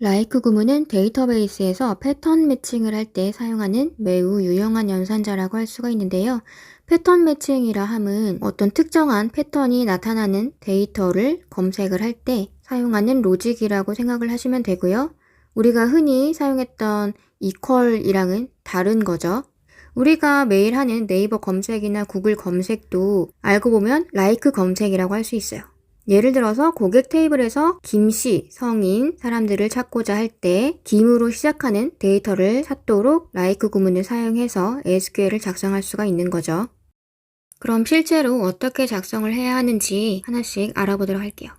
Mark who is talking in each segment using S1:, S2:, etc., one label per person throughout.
S1: 라이크 구문은 데이터베이스에서 패턴 매칭을 할 때 사용하는 매우 유용한 연산자라고 할 수가 있는데요. 패턴 매칭이라 함은 어떤 특정한 패턴이 나타나는 데이터를 검색을 할 때 사용하는 로직이라고 생각을 하시면 되고요. 우리가 흔히 사용했던 equal이랑은 다른 거죠. 우리가 매일 하는 네이버 검색이나 구글 검색도 알고 보면 like 검색이라고 할 수 있어요. 예를 들어서 고객 테이블에서 김씨, 성인, 사람들을 찾고자 할 때 김으로 시작하는 데이터를 찾도록 like 구문을 사용해서 SQL을 작성할 수가 있는 거죠. 그럼 실제로 어떻게 작성을 해야 하는지 하나씩 알아보도록 할게요.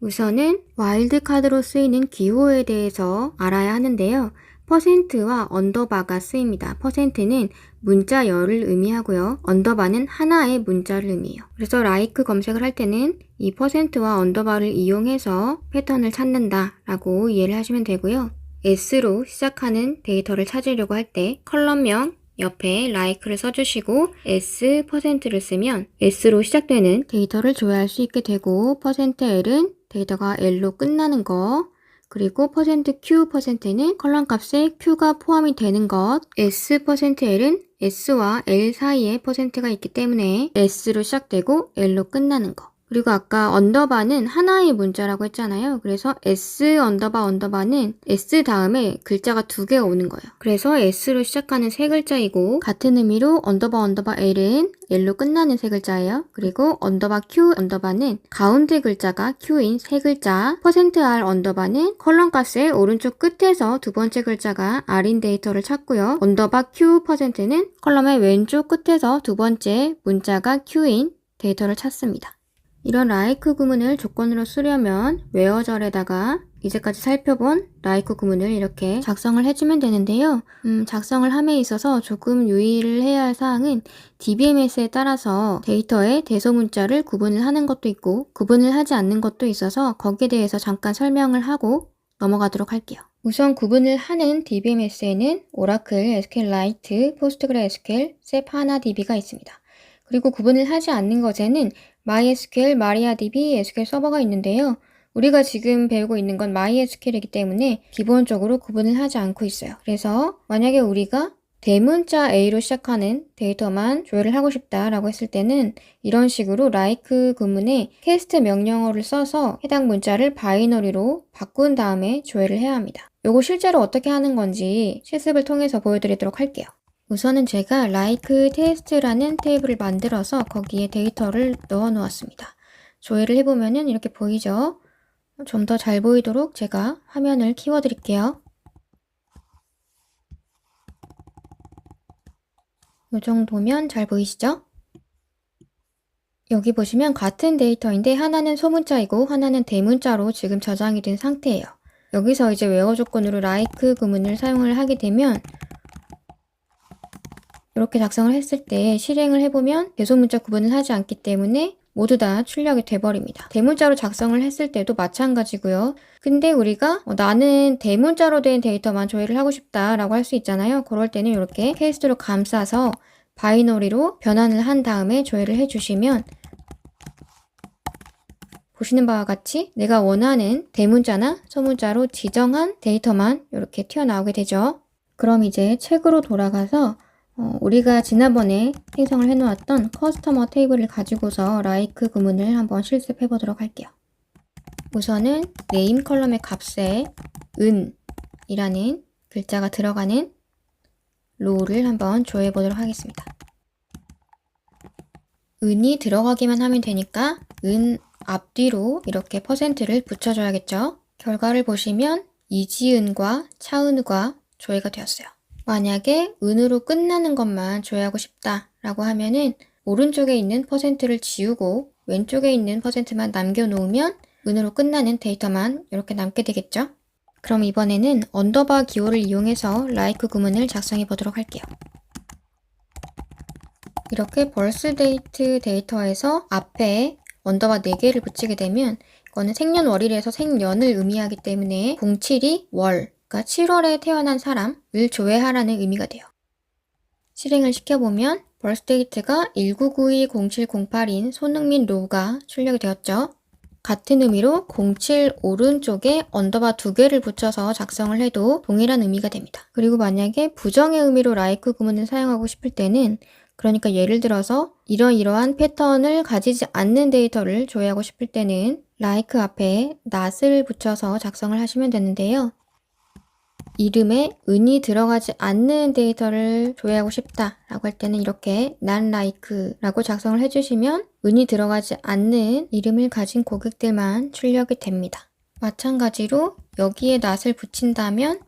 S1: 우선은 와일드카드로 쓰이는 기호에 대해서 알아야 하는데요. 퍼센트와 언더바가 쓰입니다. 퍼센트는 문자 열을 의미하고요. 언더바는 하나의 문자를 의미해요. 그래서 like 검색을 할 때는 이 퍼센트와 언더바를 이용해서 패턴을 찾는다 라고 이해를 하시면 되고요. S로 시작하는 데이터를 찾으려고 할 때 컬럼명 옆에 like를 써주시고 S 퍼센트를 쓰면 S로 시작되는 데이터를 조회할 수 있게 되고 %L은 데이터가 L로 끝나는 거 그리고 %Q 퍼센트는 컬럼 값에 Q가 포함이 되는 것. S 퍼센트 %L은 S와 L 사이에 퍼센트가 있기 때문에 S로 시작되고 L로 끝나는 거 그리고 아까 언더바는 하나의 문자라고 했잖아요. 그래서 S 언더바 언더바는 S 다음에 글자가 두 개가 오는 거예요. 그래서 S로 시작하는 세 글자이고 같은 의미로 언더바 언더바 L은 L로 끝나는 세 글자예요. 그리고 언더바 Q 언더바는 가운데 글자가 Q인 세 글자 퍼센트 %R 언더바는 컬럼 값의 오른쪽 끝에서 두 번째 글자가 R인 데이터를 찾고요. 언더바 Q 퍼센트는 컬럼의 왼쪽 끝에서 두 번째 문자가 Q인 데이터를 찾습니다. 이런 like 구문을 조건으로 쓰려면 웨어절에다가 이제까지 살펴본 like 구문을 이렇게 작성을 해주면 되는데요. 음, 작성을 함에 있어서 조금 유의를 해야 할 사항은 DBMS에 따라서 데이터의 대소문자를 구분을 하는 것도 있고 구분을 하지 않는 것도 있어서 거기에 대해서 잠깐 설명을 하고 넘어가도록 할게요. 우선 구분을 하는 DBMS에는 오라클, SQLite, PostgreSQL, SAP HANA DB가 있습니다. 그리고 구분을 하지 않는 것에는 MySQL, MariaDB, SQL 서버가 있는데요. 우리가 지금 배우고 있는 건 MySQL이기 때문에 기본적으로 구분을 하지 않고 있어요. 그래서 만약에 우리가 대문자 A로 시작하는 데이터만 조회를 하고 싶다라고 했을 때는 이런 식으로 like 구문에 캐스트 명령어를 써서 해당 문자를 바이너리로 바꾼 다음에 조회를 해야 합니다. 요거 실제로 어떻게 하는 건지 실습을 통해서 보여드리도록 할게요. 우선은 제가 like test라는 테이블을 만들어서 거기에 데이터를 넣어 놓았습니다. 조회를 해보면은 이렇게 보이죠? 좀 더 잘 보이도록 제가 화면을 키워 드릴게요. 이 정도면 잘 보이시죠? 여기 보시면 같은 데이터인데 하나는 소문자이고 하나는 대문자로 지금 저장이 된 상태예요. 여기서 이제 웨어 조건으로 like 구문을 사용을 하게 되면 이렇게 작성을 했을 때 실행을 해보면 대소문자 구분을 하지 않기 때문에 모두 다 출력이 돼버립니다. 대문자로 작성을 했을 때도 마찬가지고요. 근데 우리가 어, 나는 대문자로 된 데이터만 조회를 하고 싶다라고 할 수 있잖아요. 그럴 때는 이렇게 케이스로 감싸서 바이너리로 변환을 한 다음에 조회를 해주시면 보시는 바와 같이 내가 원하는 대문자나 소문자로 지정한 데이터만 이렇게 튀어나오게 되죠. 그럼 이제 책으로 돌아가서 어, 우리가 지난번에 생성을 해놓았던 커스터머 테이블을 가지고서 like 구문을 한번 실습해 보도록 할게요. 우선은 네임 컬럼의 값에 은이라는 글자가 들어가는 로우를 한번 조회해 보도록 하겠습니다. 은이 들어가기만 하면 되니까 은 앞뒤로 이렇게 퍼센트를 붙여줘야겠죠. 결과를 보시면 이지은과 차은우가 조회가 되었어요. 만약에 은으로 끝나는 것만 조회하고 싶다 라고 하면은 오른쪽에 있는 퍼센트를 지우고 왼쪽에 있는 퍼센트만 남겨놓으면 은으로 끝나는 데이터만 이렇게 남게 되겠죠? 그럼 이번에는 언더바 기호를 이용해서 like 구문을 작성해 보도록 할게요. 이렇게 벌스 데이트 데이터에서 앞에 언더바 4개를 붙이게 되면 이거는 생년월일에서 생년을 의미하기 때문에 07이 월, 그러니까 7월에 태어난 사람 을 조회하라는 의미가 돼요. 실행을 시켜보면 벌스데이트가 19920708인 손흥민 로우가 출력이 되었죠. 같은 의미로 07 오른쪽에 언더바 두 개를 붙여서 작성을 해도 동일한 의미가 됩니다. 그리고 만약에 부정의 의미로 like 구문을 사용하고 싶을 때는 그러니까 예를 들어서 이러이러한 패턴을 가지지 않는 데이터를 조회하고 싶을 때는 like 앞에 not을 붙여서 작성을 하시면 되는데요. 이름에 은이 들어가지 않는 데이터를 조회하고 싶다라고 할 때는 이렇게 not like라고 작성을 해주시면 은이 들어가지 않는 이름을 가진 고객들만 출력이 됩니다. 마찬가지로 여기에 not을 붙인다면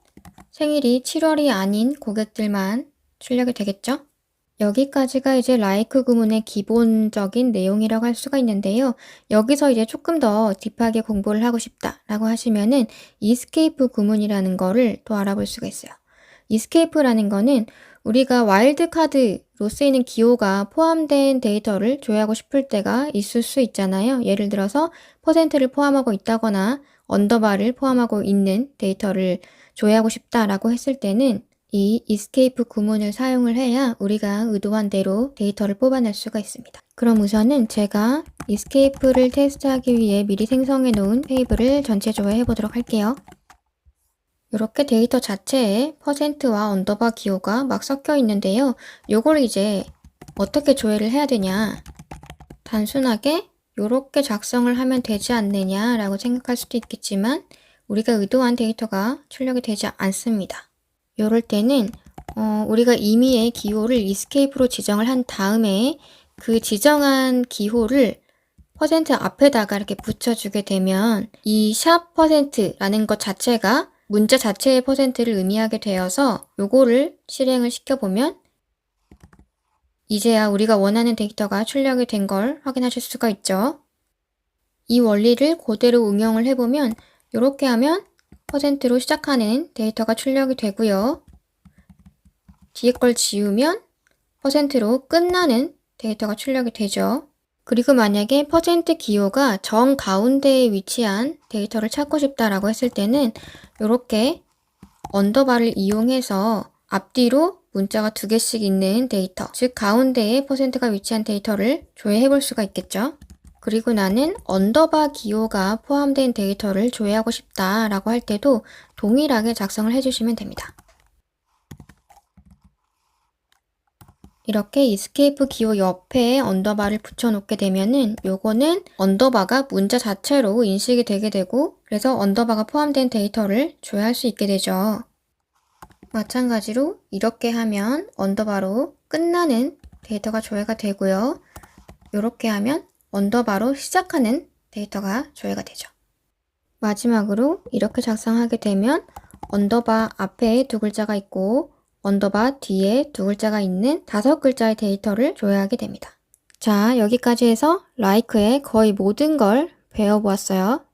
S1: 생일이 7월이 아닌 고객들만 출력이 되겠죠? 여기까지가 이제 like 구문의 기본적인 내용이라고 할 수가 있는데요. 여기서 이제 조금 더 딥하게 공부를 하고 싶다라고 하시면은 escape 구문이라는 거를 또 알아볼 수가 있어요. escape라는 거는 우리가 와일드카드로 쓰이는 기호가 포함된 데이터를 조회하고 싶을 때가 있을 수 있잖아요. 예를 들어서 퍼센트를 포함하고 있다거나 언더바를 포함하고 있는 데이터를 조회하고 싶다라고 했을 때는 이 escape 구문을 사용을 해야 우리가 의도한 대로 데이터를 뽑아낼 수가 있습니다. 그럼 우선은 제가 escape를 테스트하기 위해 미리 생성해 놓은 테이블을 전체 조회해 보도록 할게요. 이렇게 데이터 자체에 퍼센트와 언더바 기호가 막 섞여 있는데요. 요걸 이제 어떻게 조회를 해야 되냐. 단순하게 이렇게 작성을 하면 되지 않느냐라고 생각할 수도 있겠지만 우리가 의도한 데이터가 출력이 되지 않습니다. 이럴 때는 어, 우리가 임의의 기호를 escape로 지정을 한 다음에 그 지정한 기호를 퍼센트 앞에다가 이렇게 붙여주게 되면 이 샵 퍼센트라는 것 자체가 문자 자체의 퍼센트를 의미하게 되어서 요거를 실행을 시켜보면 이제야 우리가 원하는 데이터가 출력이 된 걸 확인하실 수가 있죠. 이 원리를 그대로 응용을 해보면 이렇게 하면 퍼센트로 시작하는 데이터가 출력이 되고요. 뒤에 걸 지우면 퍼센트로 끝나는 데이터가 출력이 되죠. 그리고 만약에 퍼센트 기호가 정 가운데에 위치한 데이터를 찾고 싶다라고 했을 때는 이렇게 언더바를 이용해서 앞뒤로 문자가 두 개씩 있는 데이터, 즉 가운데에 퍼센트가 위치한 데이터를 조회해 볼 수가 있겠죠. 그리고 나는 언더바 기호가 포함된 데이터를 조회하고 싶다 라고 할 때도 동일하게 작성을 해주시면 됩니다. 이렇게 escape 기호 옆에 언더바를 붙여놓게 되면은 요거는 언더바가 문자 자체로 인식이 되게 되고 그래서 언더바가 포함된 데이터를 조회할 수 있게 되죠. 마찬가지로 이렇게 하면 언더바로 끝나는 데이터가 조회가 되고요. 이렇게 하면 언더바로 시작하는 데이터가 조회가 되죠. 마지막으로 이렇게 작성하게 되면 언더바 앞에 두 글자가 있고 언더바 뒤에 두 글자가 있는 다섯 글자의 데이터를 조회하게 됩니다. 자, 여기까지 해서 like의 거의 모든 걸 배워보았어요.